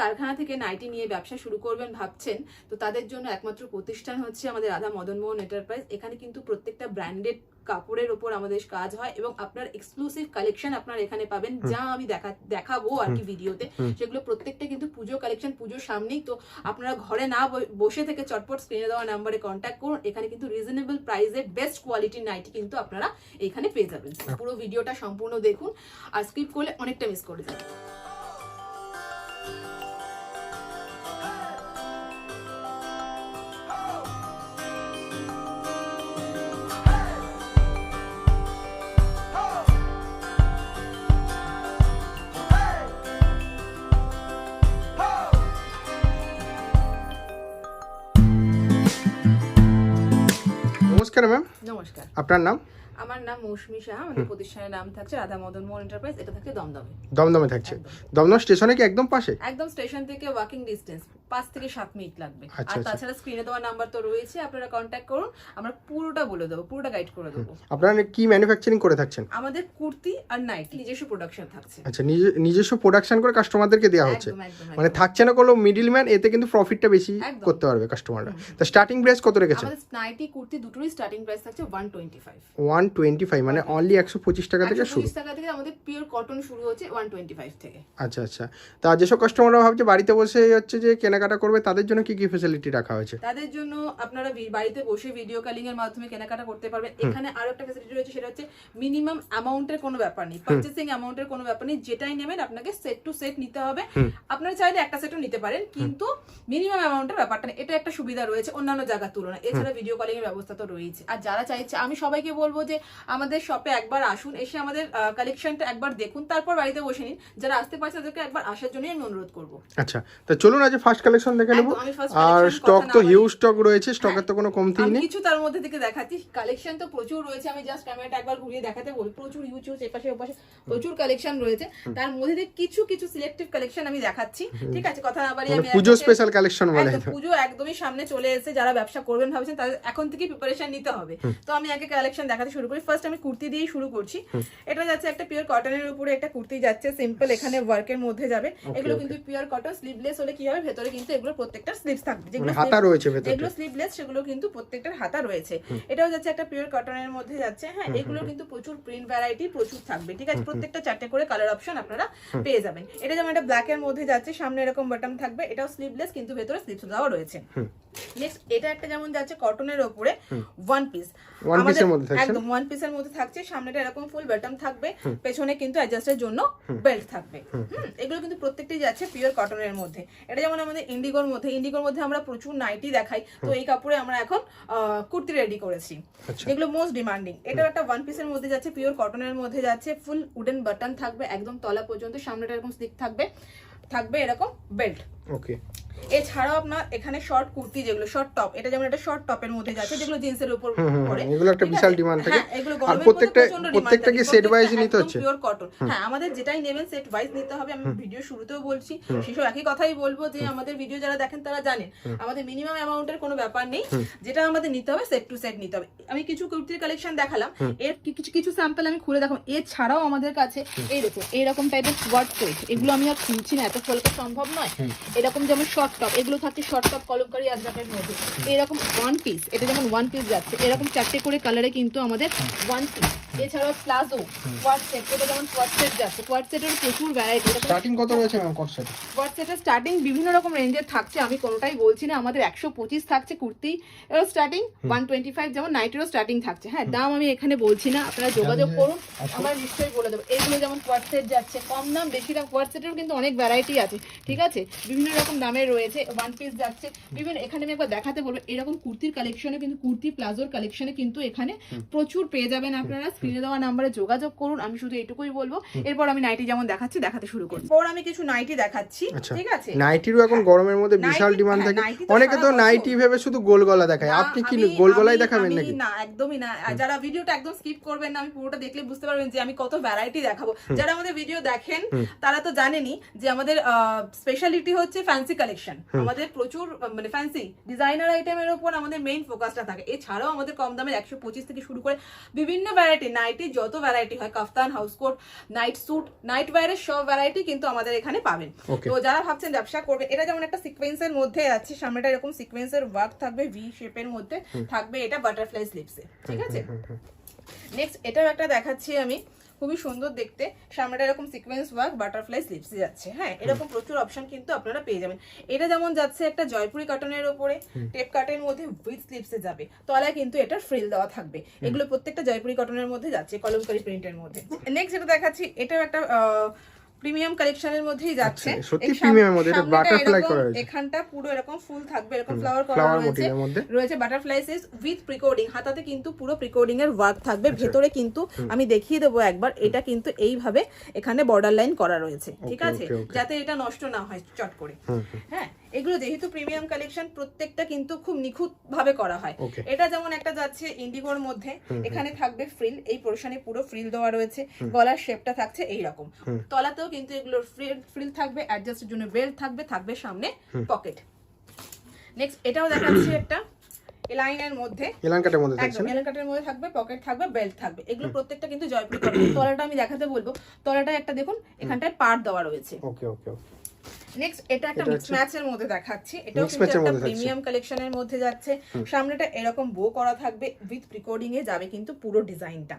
কারখানা থেকে নাইটি নিয়ে ব্যবসা শুরু করবেন ভাবছেন তো তাদের জন্য একমাত্র প্রতিষ্ঠান হচ্ছে আমাদের রাধা মদন মোহন এন্টারপ্রাইজ এখানে কিন্তু প্রত্যেকটা ব্র্যান্ডেড কাপড়ের ওপর আমাদের কাজ হয় এবং আপনার এক্সক্লুসিভ কালেকশন আপনার এখানে পাবেন। যা আমি দেখা দেখাবো আর কি ভিডিওতে। সেগুলো প্রত্যেকটা কিন্তু পুজো কালেকশন পুজোর সামনেই। তো আপনারা ঘরে না বসে থেকে চটপট স্ক্রিনে দেওয়া নাম্বারে কন্ট্যাক্ট করুন। এখানে কিন্তু রিজনেবল প্রাইসে বেস্ট কোয়ালিটির নাইটি কিন্তু আপনারা এখানে পেয়ে যাবেন। পুরো ভিডিওটা সম্পূর্ণ দেখুন। আর স্কিপ করলে অনেকটা মিস করে যাবেন। নমস্কার ম্যাম নমস্কার। আপনার নাম? আমার নাম মৌসুমী শাহ আমাদের প্রতিষ্ঠানের নাম থাকছে রাধা মদন মোহন এন্টারপ্রাইজ এটা থাকছে দমদমে। দমদমে থাকছে। দমদম স্টেশনে কি একদম পাশে? একদম স্টেশন থেকে ওয়াকিং ডিস্টেন্স পাঁচ থেকে সাত মিনিট লাগবে। আচ্ছা, আর আচ্ছা। তাছাড়া স্ক্রিনে দেওয়া নাম্বার তো রয়েছে আপনারা কন্ট্যাক্ট করুন আমরা পুরোটা বলে দেবো পুরোটা গাইড করে দেবো। আপনারা কি ম্যানুফ্যাকচারিং করে থাকছেন? আমাদের কুর্তি আর নাইটি নিজস্ব প্রোডাকশন থাকছে। আচ্ছা নিজে নিজস্ব প্রোডাকশন করে কাস্টমারদেরকে দেওয়া হচ্ছে। মানে থাকছে না কোনো মিডিল ম্যান এতে কিন্তু প্রফিটটা বেশি। করতে পারবে কাস্টমাররা তো স্টার্টিং প্রাইস কত রেখেছেন? আমাদের নাইটি কুর্তি দুটোরই স্টার্টিং প্রাইস থাকছে one twenty five one twenty five মানে অনলি একশো পঁচিশ টাকা থেকে শুরু। টাকা থেকে আমাদের পিওর কটন শুরু হচ্ছে ওয়ান টোয়েন্টি ফাইভ থেকে। আচ্ছা আচ্ছা। তা যেসব কাস্টমাররা ভাবছে বাড়িতে বসে হচ্ছে যে কেনাকাটা করবে তাদের জন্য কি কি ফেসিলিটি রাখা হয়েছে? তাদের জন্য আপনারা বাড়িতে বসে ভিডিও কলিং এর মাধ্যমে কেনাকাটা করতে পারবেন। এখানে আরও একটা ফেসিলিটি রয়েছে সেটা হচ্ছে মিনিমাম অ্যামাউন্টের কোনো ব্যাপার নেই। পারচেসিং অ্যামাউন্টের কোনো ব্যাপার নেই। যেটাই নেবেন আপনাকে সেট টু সেট নিতে হবে। আপনারা চাইলে একটা সেটও নিতে পারেন কিন্তু মিনিমাম অ্যামাউন্টের ব্যাপারটা নেই। এটা একটা সুবিধা রয়েছে অন্যান্য জায়গার তুলনায়। এছাড়া ভিডিও কলিং এর ব্যবস্থা তো রয়েছে। আর যারা চাইছে আমি সবাইকে বলব যে আমাদের শপে একবার আসুন এসে আমাদের কালেকশনটা একবার দেখুন তারপর বাড়িতে বসে নিন। যারা আসতে পারছে তাদেরকে একবার আসার জন্যই আমি অনুরোধ করব। আচ্ছা তা চলুন আজ ফার্স্ট কালেকশন দেখে নেব। আর স্টক তো হিউজ স্টক রয়েছে স্টকের তো কোনো কমতিই আমি নেই। কিছু তার মধ্যে থেকে দেখাচ্ছি। কালেকশন তো প্রচুর রয়েছে আমি জাস্ট ক্যামেরাটা একবার ঘুরিয়ে দেখাতে বলি। প্রচুর ইউজ ইউজ এপাশে ওপাশে প্রচুর কালেকশন রয়েছে। তার মধ্যে থেকে কিছু কিছু সিলেক্টিভ কালেকশন আমি দেখাচ্ছি। ঠিক আছে কথা না বাড়ি মানে আমি পুজো স্পেশাল কালেকশন বলে। পুজো একদমই সামনে চলে এসেছে যারা ব্যবসা করবেন ভাবছেন তাদের এখন থেকে প্রিপারেশন নিতে হবে। তো আমি আগে কালেকশন দেখাতে শুরু করি। ফার্স্ট আমি কুর্তি দিয়ে শুরু করছি। এটা যাচ্ছে একটা পিওর কটনের উপরে একটা কুর্তি যাচ্ছে সিম্পল এখানে ওয়ার্কের মধ্যে যাবে। এগুলো কিন্তু পিওর কটন স্লিভলেস হলে কি হবে? ভেতরে কিন্তু এগুলো প্রত্যেকটা স্লিভস থাকবে। যেগুলো মানে হাতা রয়েছে ভেতরে যেগুলো স্লিভলেস সেগুলো কিন্তু প্রত্যেকটার হাতা রয়েছে। এটাও যাচ্ছে একটা পিওর কটনের মধ্যে যাচ্ছে হ্যাঁ এগুলো কিন্তু প্রচুর প্রিন্ট ভ্যারাইটি প্রচুর থাকবে ঠিক আছে? প্রত্যেকটা চারটে করে কালার অপশন আপনারা পেয়ে যাবেন। এটা যেমন একটা ব্ল্যাক এর মধ্যে যাচ্ছে সামনে এরকম বাটন থাকবে এটাও স্লিভলেস কিন্তু ভেতরে স্লিভস দেওয়া রয়েছে। নেক্সট এটা একটা যেমন যাচ্ছে কটনের ওপরে ওয়ান পিস piece এর মধ্যে থাকছে একদম ওয়ান পিসের মধ্যে থাকছে সামনেটা এরকম ফুল বাটন থাকবে পেছনে কিন্তু অ্যাডজাস্টের জন্য বেল্ট থাকবে। হুম। এগুলো কিন্তু প্রত্যেকটাই যাচ্ছে পিওর কটনের মধ্যে। এটা যেমন আমাদের ইন্ডিগোর মধ্যে ইন্ডিগোর মধ্যে আমরা প্রচুর নাইটি দেখাই। তো এই কাপড়ে আমরা এখন কুর্তি রেডি করেছি। এগুলো যেগুলো মোস্ট ডিমান্ডিং এটা একটা ওয়ান পিসের মধ্যে যাচ্ছে পিওর কটনের মধ্যে যাচ্ছে ফুল উডেন বাটন থাকবে একদম তলা পর্যন্ত সামনেটা এরকম স্লিক থাকবে থাকবে এরকম বেল্ট ওকে এছাড়াও আপনার এখানে শর্ট কুর্তি যেগুলো শর্ট টপ এটা যেমন একটা শর্ট টপের মধ্যে যাচ্ছে যেগুলো জিন্সের উপর পরে। এগুলো একটা বিশাল ডিমান্ড থাকে। আর প্রত্যেকটা প্রত্যেকটা কি সেট ওয়াইজ নিতে হচ্ছে? পিওর কটন হ্যাঁ আমাদের যেটাই নেবেন সেট ওয়াইজ নিতে হবে। আমি ভিডিও শুরুতেও বলছি সেসব একই কথাই বলব যে আমাদের ভিডিও যারা দেখেন তারা জানেন আমাদের মিনিমাম অ্যামাউন্টের কোনো ব্যাপার নেই। যেটা আমাদের নিতে হবে সেট টু সেট নিতে হবে। আমি কিছু কুর্তির কালেকশন দেখালাম। এর কিছু কিছু স্যাম্পল আমি খুলে দেখাবো। এছাড়াও আমাদের কাছে এই দেখুন এরকম টাইপের ওয়ার্ড সেট এগুলো আমি আর খুলছি না এত ফলকা সম্ভব নয়। এরকম যেমন শর্ট টপ এগুলো থাকছে শর্ট টপ কলমকারি আজরাকের মধ্যে। এরকম ওয়ান পিস এটা যেমন ওয়ান পিস যাচ্ছে, এরকম চারটে করে কালারে কিন্তু আমাদের ওয়ান পিস এছাড়াও প্লাজো কোয়াড সেট এটা যেমন কোয়াড সেট যাচ্ছে কোয়াড প্রচুর ভ্যারাইটি স্টার্টিং কত রয়েছে ম্যাম কত সেট কোয়াড সেটের স্টার্টিং বিভিন্ন রকম রেঞ্জের থাকছে আমি কোনোটাই বলছি না। আমাদের একশো পঁচিশ থাকছে kurti starting one twenty five যেমন নাইটেরও স্টার্টিং থাকছে। হ্যাঁ দাম আমি এখানে বলছি না আপনারা যোগাযোগ করুন আমরা নিশ্চয়ই বলে দেবো। এগুলো যেমন কোয়াড সেট যাচ্ছে কম দাম বেশি দাম কোয়াড কিন্তু অনেক ভ্যারাইটি আছে ঠিক আছে? বিভিন্ন রকম দামের রয়েছে ওয়ান পিস যাচ্ছে। বিভিন্ন এখানে আমি একবার দেখাতে বলব এরকম কুর্তির কালেকশনে কিন্তু কুর্তি প্লাজোর কালেকশনে কিন্তু এখানে প্রচুর পেয়ে যাবেন আপনারা স্ক্রিনে দেওয়া নাম্বারে যোগাযোগ করুন আমি শুধু এটুকুই বলব। এরপর আমি নাইটি যেমন দেখাচ্ছি দেখাতে শুরু করব পর আমি কিছু নাইটি দেখাচ্ছি আচ্ছা। ঠিক আছে? নাইটিরও এখন গরমের মধ্যে বিশাল ডিমান্ড হ্যাঁ, থাকে। অনেকে তো নাইটি ভেবে শুধু গোল গলা দেখায় আপনি কি গোল গলাই দেখাবেন নাকি? না একদমই না। আর যারা ভিডিওটা একদম স্কিপ করবেন না আমি পুরোটা দেখলে বুঝতে পারবেন যে আমি কত ভ্যারাইটি দেখাবো। যারা আমাদের ভিডিও দেখেন তারা তো জানেনই যে আমাদের স্পেশালিটি হচ্ছে ফ্যান্সি কালেকশন আমাদের প্রচুর মানে ফ্যান্সি ডিজাইনার আইটেমের উপর আমাদের মেইন ফোকাসটা থাকে। এছাড়াও আমাদের কম দামের একশো পঁচিশ থেকে শুরু করে বিভিন্ন ভ্যারাইটি নাইটি যত ভ্যারাইটি হয় kaftan house coat night suit night ওয়ারের সব ভ্যারাইটি কিন্তু আমাদের এখানে পাবেন। তো যারা ভাবছেন ব্যবসা করবে এটা যেমন একটা সিকোয়েন্সের মধ্যে আছে সামনেটা এরকম সিকোয়েন্সের ওয়ার্ক থাকবে ভি শেপের মধ্যে থাকবে এটা বাটারফ্লাই স্লিপসে ঠিক আছে? নেক্সট এটাও একটা দেখাচ্ছি আমি। খুবই সুন্দর দেখতে। সামনেটা এরকম সিকোয়েন্স ওয়ার্ক বাটারফ্লাই স্লিপস যাচ্ছে হ্যাঁ? এরকম প্রচুর অপশন কিন্তু আপনারা পেয়ে যাবেন। এটা যেমন যাচ্ছে একটা জয়পুরি কাটনের ওপরে টেপ কাটের মধ্যে উইথ স্লিপসে যাবে। তলায় কিন্তু এটা ফ্রিল দেওয়া থাকবে। এগুলো প্রত্যেকটা জয়পুরি কটনের মধ্যে যাচ্ছে কলমকারি প্রিন্টের মধ্যে। নেক্সট যেটা দেখাচ্ছি এটাও একটা প্রিমিয়াম কালেকশনের মধ্যেই যাচ্ছে। আচ্ছা, সত্যি সাম- premium এর মধ্যে, এটা বাটারফ্লাই করা হয়েছে। এখানটা পুরো এরকম ফুল থাকবে এরকম ফ্লাওয়ার করা রয়েছে। রয়েছে বাটারফ্লাই সিস উইথ প্রিকোডিং হাতাতে কিন্তু পুরো প্রিকোডিং এর ওয়ার্ক থাকবে। ভেতরে কিন্তু আমি দেখিয়ে দেবো একবার এটা কিন্তু এইভাবে এখানে বর্ডার লাইন করা রয়েছে। ঠিক আছে. যাতে এটা নষ্ট না হয় চট করে। হ্যাঁ? এগুলো যেহেতু প্রিমিয়াম কালেকশন প্রত্যেকটা কিন্তু খুব নিখুঁত ভাবে করা হয়। এটা যেমন একটা যাচ্ছে ইন্ডিগোর মধ্যে এখানে থাকবে ফ্রিল এই পোর্শনে পুরো ফ্রিল দেওয়া রয়েছে গলার শেপটা থাকছে এই রকম তলাতেও কিন্তু এগুলোর ফ্রিল ফ্রিল থাকবে অ্যাডজাস্টের জন্য বেল্ট থাকবে থাকবে সামনে পকেট নেক্সট এটাও দেখাচ্ছি একটা এলাইনের মধ্যে। কাটের মধ্যে থাকছে মধ্যে থাকবে পকেট থাকবে বেল্ট থাকবে। এগুলো প্রত্যেকটা কিন্তু জয়পুরি তলাটা আমি দেখাতে বলব। তলাটা একটা দেখুন এখানটায় পার দেওয়া রয়েছে। ওকে ওকে ওকে নেক্সট এটা একটা মিক্স ম্যাচের মধ্যে দেখাচ্ছি। এটাও কিন্তু একটা প্রিমিয়াম কালেকশনের মধ্যে যাচ্ছে। সামনেটা এরকম বো করা থাকবে উইথ প্রিকোডিং এ যাবে কিন্তু পুরো ডিজাইনটা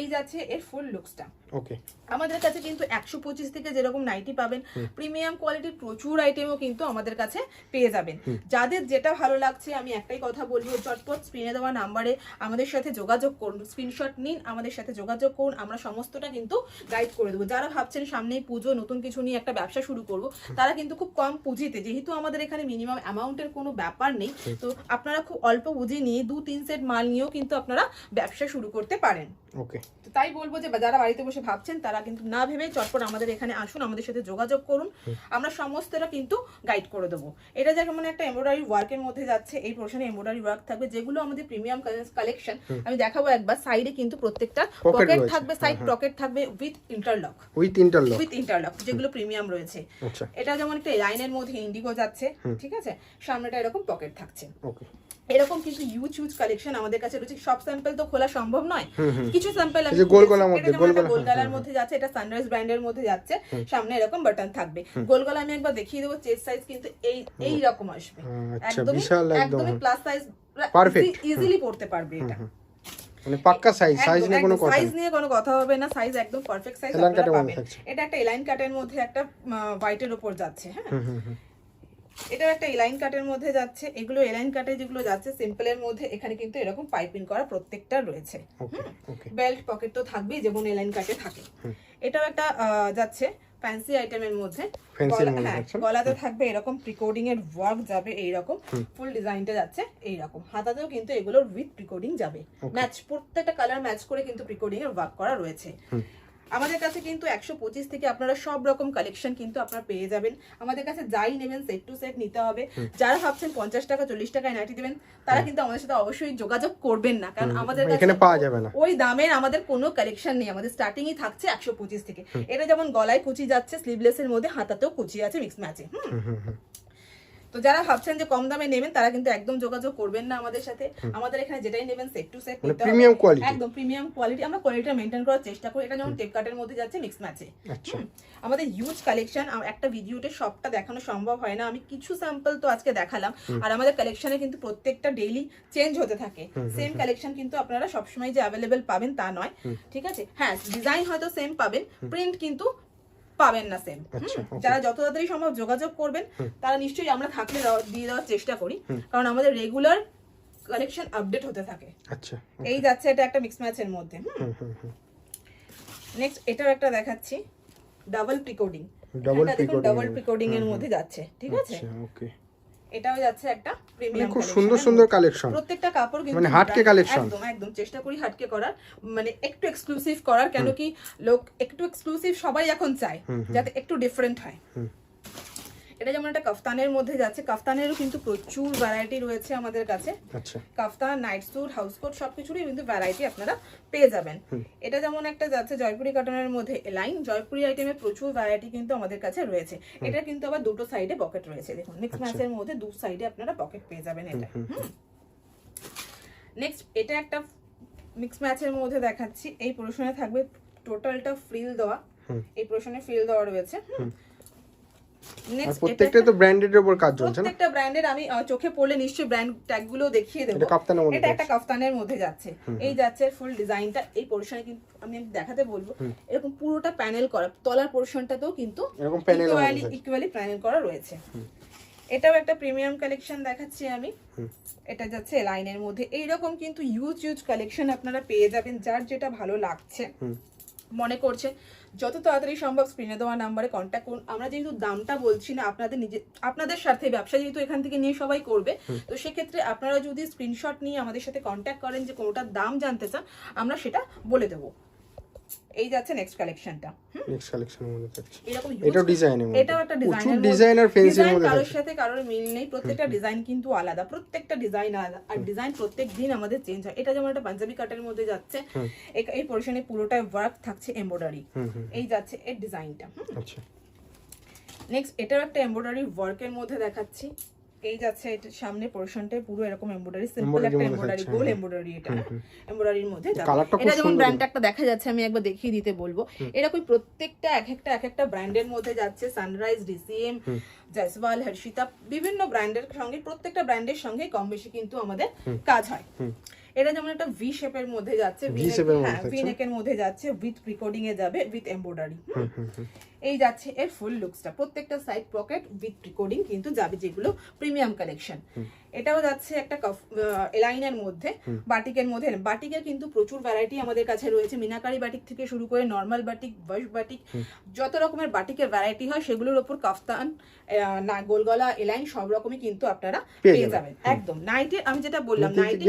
এই যাচ্ছে এর ফুল লুকসটা ওকে আমাদের কাছে কিন্তু একশো পঁচিশ থেকে যেরকম নাইটি পাবেন প্রিমিয়াম কোয়ালিটির প্রচুর আইটেমও কিন্তু আমাদের কাছে পেয়ে যাবেন। যাদের যেটা ভালো লাগছে আমি একটাই কথা বলব চটপট স্ক্রিনে দেওয়া নাম্বারে আমাদের সাথে যোগাযোগ করুন স্ক্রিনশট নিন আমাদের সাথে যোগাযোগ করুন আমরা সমস্তটা কিন্তু গাইড করে দেবো। যারা ভাবছেন সামনেই পুজো নতুন কিছু নিয়ে একটা ব্যবসা শুরু করব তারা কিন্তু খুব কম পুঁজিতে যেহেতু আমাদের এখানে মিনিমাম অ্যামাউন্টের কোনো ব্যাপার নেই তো আপনারা খুব অল্প পুঁজি নিয়ে দু তিন সেট মাল নিয়েও কিন্তু আপনারা ব্যবসা শুরু করতে পারেন। ওকে তো তাই বলব যে যারা বাড়িতে বসে ভাবছেন তারা কিন্তু না ভেবে চটপট আমাদের এখানে আসুন আমাদের সাথে যোগাযোগ করুন। আমরা সমস্তটা কিন্তু গাইড করে দেবো। এটা যেমন একটা এমব্রয়ডারি ওয়ার্কের মধ্যে যাচ্ছে এই পোর্শনে এমব্রয়ডারি ওয়ার্ক থাকবে যেগুলো আমাদের প্রিমিয়াম কালেকশন আমি দেখাবো একবার সাইডে কিন্তু প্রত্যেকটা পকেট থাকবে সাইড পকেট থাকবে উইথ ইন্টারলক উইথ তিনটার লোক উইথ ইন্টারলক যেগুলো প্রিমিয়াম রয়েছে। আচ্ছা। এটা যেমন একটা লাইনের মধ্যে ইন্ডিগো যাচ্ছে ঠিক আছে? সামনেটা এরকম পকেট থাকছে। ওকে এরকম কিছু ইউজ ইউজ কালেকশন আমাদের কাছে রয়েছে। সব স্যাম্পল তো খোলা সম্ভব নয়। কিছু স্যাম্পল এই যে গোল গলার মধ্যে, গোল গলা, গোলগলার মধ্যে যাচ্ছে এটা সানরাইজ ব্র্যান্ডের মধ্যে যাচ্ছে। সামনে এরকম বাটন থাকবে। গোলগলা আমি একবার দেখিয়ে দেবো চেস্ট সাইজ কিন্তু এই এই রকম আসবে। আচ্ছা, একদমই বিশাল একদম। Plus size Perfect। ইজিলি পড়তে পারবে এটা। মানে পাক্কা সাইজ সাইজ নিয়ে কোনো কথা সাইজ নিয়ে কোনো কথা হবে না সাইজ একদম পারফেক্ট সাইজ আপনারা পাবেন। এটা একটা এলাইন কাটের মধ্যে একটা হোয়াইটের উপর যাচ্ছে হ্যাঁ। এটাও একটা এলাইন কাটের মধ্যে যাচ্ছে। এগুলো এলাইন কাটে যেগুলো যাচ্ছে সিম্পলের মধ্যে এখানে কিন্তু এরকম পাইপিং করা প্রত্যেকটা রয়েছে। বেল্ট পকেট তো থাকবেই যেমন এলাইন কাটে থাকে। এটাও একটা যাচ্ছে ফ্যান্সি আইটেমের মধ্যে। হ্যাঁ গলাতে থাকবে এরকম প্রিকোডিং এর ওয়ার্ক যাবে এইরকম। ফুল ডিজাইনটা যাচ্ছে এইরকম। হাতাতেও কিন্তু এগুলোর উইথ প্রিকোডিং যাবে। ম্যাচ প্রত্যেকটা কালার ম্যাচ করে কিন্তু প্রিকোডিং এর ওয়ার্ক করা রয়েছে। আমাদের কাছে কিন্তু একশো পঁচিশ থেকে আপনারা সব রকম কালেকশন কিন্তু আপনারা পেয়ে যাবেন। আমাদের কাছে যাই নেবেন সেট টু সেট নিতে হবে। যারা ভাবছেন পঞ্চাশ টাকা চল্লিশ টাকায় নাইটি দেবেন তারা কিন্তু আমাদের সাথে অবশ্যই যোগাযোগ করবেন না। কারণ আমাদের কাছে এখানে পাওয়া যাবে না। ওই দামের আমাদের কোনো কালেকশন নেই। আমাদের স্টার্টিংই থাকছে একশো পঁচিশ থেকে। এটা যেমন গলায় কুচি যাচ্ছে স্লিভলেস এর মধ্যে হাতাতেও কুচি আছে মিক্স ম্যাচে হুম। তো যারা ভাবছেন যে কম দামে নেবেন তারা কিন্তু একদম যোগাযোগ করবেন না আমাদের সাথে। আমাদের এখানে যেটাই নেবেন set two set premium quality। একদম প্রিমিয়াম কোয়ালিটি আমরা কোয়ালিটিটা মেনটেন করার চেষ্টা করি। এটা যেমন টেপ কাটের মধ্যে যাচ্ছে মিক্স ম্যাচে আচ্ছা। আমাদের হিউজ কালেকশন একটা ভিডিওতে সবটা দেখানো সম্ভব হয় না। আমি কিছু স্যাম্পল তো আজকে দেখালাম। আর আমাদের কালেকশনে কিন্তু প্রত্যেকটা ডেইলি চেঞ্জ হতে থাকে। সেম কালেকশন কিন্তু আপনারা সবসময় যে অ্যাভেলেবেল পাবেন তা নয়। ঠিক আছে? হ্যাঁ ডিজাইন হয়তো সেম পাবেন। প্রিন্ট কিন্তু পাবেন না সেম আচ্ছা, যারা যত তাড়াতাড়ি সম্ভব যোগাযোগ করবেন তারা নিশ্চয়ই আমরা থাকলে দিয়ে দেওয়ার চেষ্টা করি। কারণ আমাদের রেগুলার কালেকশন আপডেট হতে থাকে। আচ্ছা এই যাচ্ছে এটা একটা মিক্স ম্যাচের মধ্যে নেক্সট এটাও একটা দেখাচ্ছি। ডাবল প্রিকোডিং ডাবল প্রিকোডিং এর মধ্যে যাচ্ছে ঠিক আছে? আচ্ছা ওকে এটাও যাচ্ছে একটা মানে প্রিমিয়াম খুব সুন্দর সুন্দর কালেকশন প্রত্যেকটা কাপড় কিন্তু মানে হাটকে কালেকশন একদম একদম চেষ্টা করি হাটকে করার। মানে একটু এক্সক্লুসিভ করার কেন কি লোক একটু এক্সক্লুসিভ সবাই এখন চায় যাতে একটু ডিফারেন্ট হয়। এটা যেমন একটা কাফতানের মধ্যে যাচ্ছে কাফতানেরও কিন্তু প্রচুর ভ্যারাইটি রয়েছে আমাদের কাছে। আচ্ছা। Kaftan night suit house coat সবকিছুরই কিন্তু ভ্যারাইটি আপনারা পেয়ে যাবেন। এটা যেমন একটা যাচ্ছে জয়পুরি কটনের মধ্যে লাইন জয়পুরি আইটেমের প্রচুর ভ্যারাইটি কিন্তু আমাদের কাছে রয়েছে। এটা কিন্তু আবার দুটো সাইডে পকেট রয়েছে। দেখুন নেক্সট ম্যাচের মধ্যে দু সাইডে আপনারা পকেট পেয়ে যাবেন এটা। নেক্সট এটা একটা মিক্স ম্যাচের মধ্যে দেখাচ্ছি। এই পোর্শনে থাকবে টোটালটা ফ্রিল দেওয়া। হুম। এই পোর্শনে ফ্রিল দেওয়া রয়েছে। আর নেক্সট প্রত্যেকটাই তো ব্র্যান্ডেডের উপর কাজ চলছে না? প্রত্যেকটা ব্র্যান্ডের আমি চোখে পড়লে নিশ্চয়ই ব্র্যান্ড ট্যাগগুলো দেখিয়ে দেবো। এটা কাপ্তানের মধ্যে এটা একটা। কাফতানের মধ্যে যাচ্ছে। এই যাচ্ছে ফুল ডিজাইনটা এই পোর্শনে কিন্তু আমি দেখাতে বলব। এরকম পুরোটা প্যানেল করা তলার পোর্শনটাতেও কিন্তু এরকম প্যানেল ইকুয়ালি ইকুয়ালি প্যানেল করা রয়েছে। এটাও একটা প্রিমিয়াম কালেকশন দেখাচ্ছি আমি। এটা যাচ্ছে লাইনের মধ্যে। এইরকম কিন্তু ইউজ ইউজ কালেকশন আপনারা পেয়ে যাবেন যার যেটা ভালো লাগছে। মনে করছে। যত তাড়াতাড়ি সম্ভব স্ক্রিনে দেওয়া নাম্বারে কন্ট্যাক্ট করুন। আমরা যেহেতু দামটা বলছি না আপনাদের নিজে আপনাদের সাথে ব্যবসা যেহেতু এখান থেকে নিয়ে সবাই করবে তো সেক্ষেত্রে আপনারা যদি স্ক্রিনশট নিয়ে আমাদের সাথে কন্ট্যাক্ট করেন যে কোনোটার দাম জানতে চান আমরা সেটা বলে দেবো। এই যাচ্ছে নেক্সট কালেকশনটা নেক্সট কালেকশনের মধ্যে থাকছে। এরকম এটাও ডিজাইনের মধ্যে। এটাও একটা ডিজাইনের ডিজাইন ফেন্সির মধ্যে। কারোর সাথে কারোর মিল নেই প্রত্যেকটা ডিজাইন কিন্তু আলাদা। প্রত্যেকটা ডিজাইন আলাদা। আর ডিজাইন প্রত্যেক দিন আমাদের চেঞ্জ হয়। এটা যেমন একটা পাঞ্জাবি কাটের মধ্যে যাচ্ছে এই- পোর্শনে পুরোটা ওয়ার্ক থাকছে এমব্রয়ডারি এই যাচ্ছে এর ডিজাইনটা আচ্ছা। নেক্সট এটাও একটা এমব্রয়ডারি ওয়ার্কের মধ্যে দেখাচ্ছি। এই যাচ্ছে এটা সামনে পোর্শনটায় পুরো এরকম এমব্রয়ডারি সিম্পল একটা এমব্রয়ডারি গোল হ্যাঁ। এমব্রয়ডারি এটা। এমব্রয়ডারির মধ্যে এটা যেমন সুন্দর। ব্র্যান্ড একটা দেখা যাচ্ছে আমি একবার দেখিয়ে দিতে বলব। এরকম প্রত্যেকটা এক একটা এক একটা ব্র্যান্ডের মধ্যে যাচ্ছে। সানরাইজ ডিসিএম জয়সওয়াল হর্ষিতা বিভিন্ন ব্র্যান্ডের সঙ্গে প্রত্যেকটা ব্র্যান্ডের সঙ্গে কম বেশি কিন্তু আমাদের কাজ হয়। এটা যেমন একটা ভি শেপের মধ্যে যাচ্ছে V shape মধ্যে হ্যাঁ ভি থাকছে। নেকের মধ্যে যাচ্ছে উইথ প্রিকোডিং এ যাবে উইথ এমব্রয়ডারি এই যাচ্ছে এর ফুল লুকসটা প্রত্যেকটা সাইড পকেট উইথ প্রিকোডিং কিন্তু যাবে যেগুলো প্রিমিয়াম কালেকশন এটাও যাচ্ছে একটা এলাইনের মধ্যে বাটিকের মধ্যে। বাটিকের কিন্তু প্রচুর ভ্যারাইটি আমাদের কাছে রয়েছে। মিনাকারি বাটিক থেকে শুরু করে নর্মাল বাটিক বয়স বাটিক যত রকমের বাটিকের ভ্যারাইটি হয় সেগুলোর ওপর কাফতান না গোলগলা এলাইন সব রকমই কিন্তু আপনারা পেয়ে যাবেন। একদম। নাইটি আমি যেটা বললাম নাইটি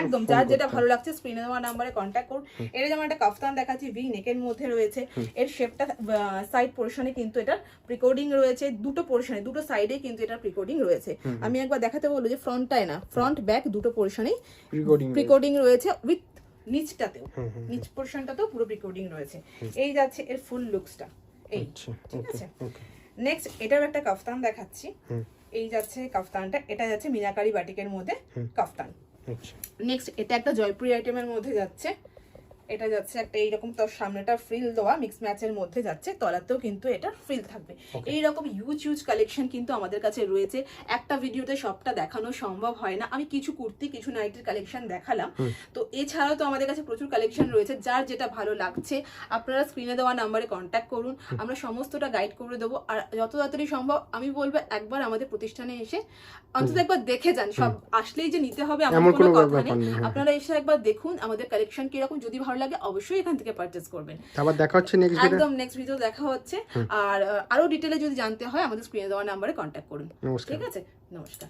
একদম যার যেটা ভালো লাগছে স্ক্রিনে দেওয়া নাম্বারে কন্ট্যাক্ট করুন। এটা যেমন একটা কাফতান দেখাচ্ছি ভি নেকের মধ্যে রয়েছে। এর শেপটা সাইড পোর্শনে কিন্তু এটা প্রিকোডিং রয়েছে দুটো পোর্শনে দুটো সাইডে কিন্তু এটা প্রিকোডিং রয়েছে। আমি একবার দেখাতে বলব যে ফ্রন্টটায় না ফ্রন্ট ব্যাক দুটো পোর্শনেই প্রিকোডিং রয়েছে। উইথ নিচটাতেও। নিচ পোর্শনটাতেও পুরো প্রিকোডিং রয়েছে। এই যাচ্ছে এর ফুল লুকসটা এই আচ্ছা ঠিক আছে? নেক্সট এটাও একটা কাফতান দেখাচ্ছি। এই যাচ্ছে কাফতানটা এটা যাচ্ছে মিনাকারি বাটিকের মধ্যে কাফতান আচ্ছা। নেক্সট এটা একটা জয়পুরি আইটেমের মধ্যে যাচ্ছে। এটা যাচ্ছে একটা এইরকম তোর সামনেটা ফ্রিল দেওয়া মিক্স ম্যাচের মধ্যে যাচ্ছে তলাতেও কিন্তু এটা ফ্রিল থাকবে। এইরকম ইউজ ইউজ কালেকশন কিন্তু আমাদের কাছে রয়েছে। একটা ভিডিওতে সবটা দেখানো সম্ভব হয় না। আমি কিছু কুর্তি কিছু নাইটের কালেকশন দেখালাম। তো এছাড়াও তো আমাদের কাছে প্রচুর কালেকশন রয়েছে। যার যেটা ভালো লাগছে আপনারা স্ক্রিনে দেওয়া নাম্বারে কন্ট্যাক্ট করুন। আমরা সমস্তটা গাইড করে দেবো। আর যত তাড়াতাড়ি সম্ভব আমি বলব একবার আমাদের প্রতিষ্ঠানে এসে অন্তত একবার দেখে যান। সব আসলেই যে নিতে হবে এমন কোনো কথা নেই। আপনারা এসে একবার দেখুন আমাদের কালেকশন কীরকম। যদি ভালো লাগে অবশ্যই এখান থেকে পারচেস করবেন। আবার দেখা হচ্ছে নেক্সট ভিডিও একদম নেক্সট ভিডিও দেখা হচ্ছে। আর আরও ডিটেলে যদি জানতে হয় আমাদের স্ক্রিনে দেওয়া নম্বরে কন্ট্যাক্ট করুন। ঠিক আছে? নমস্কার।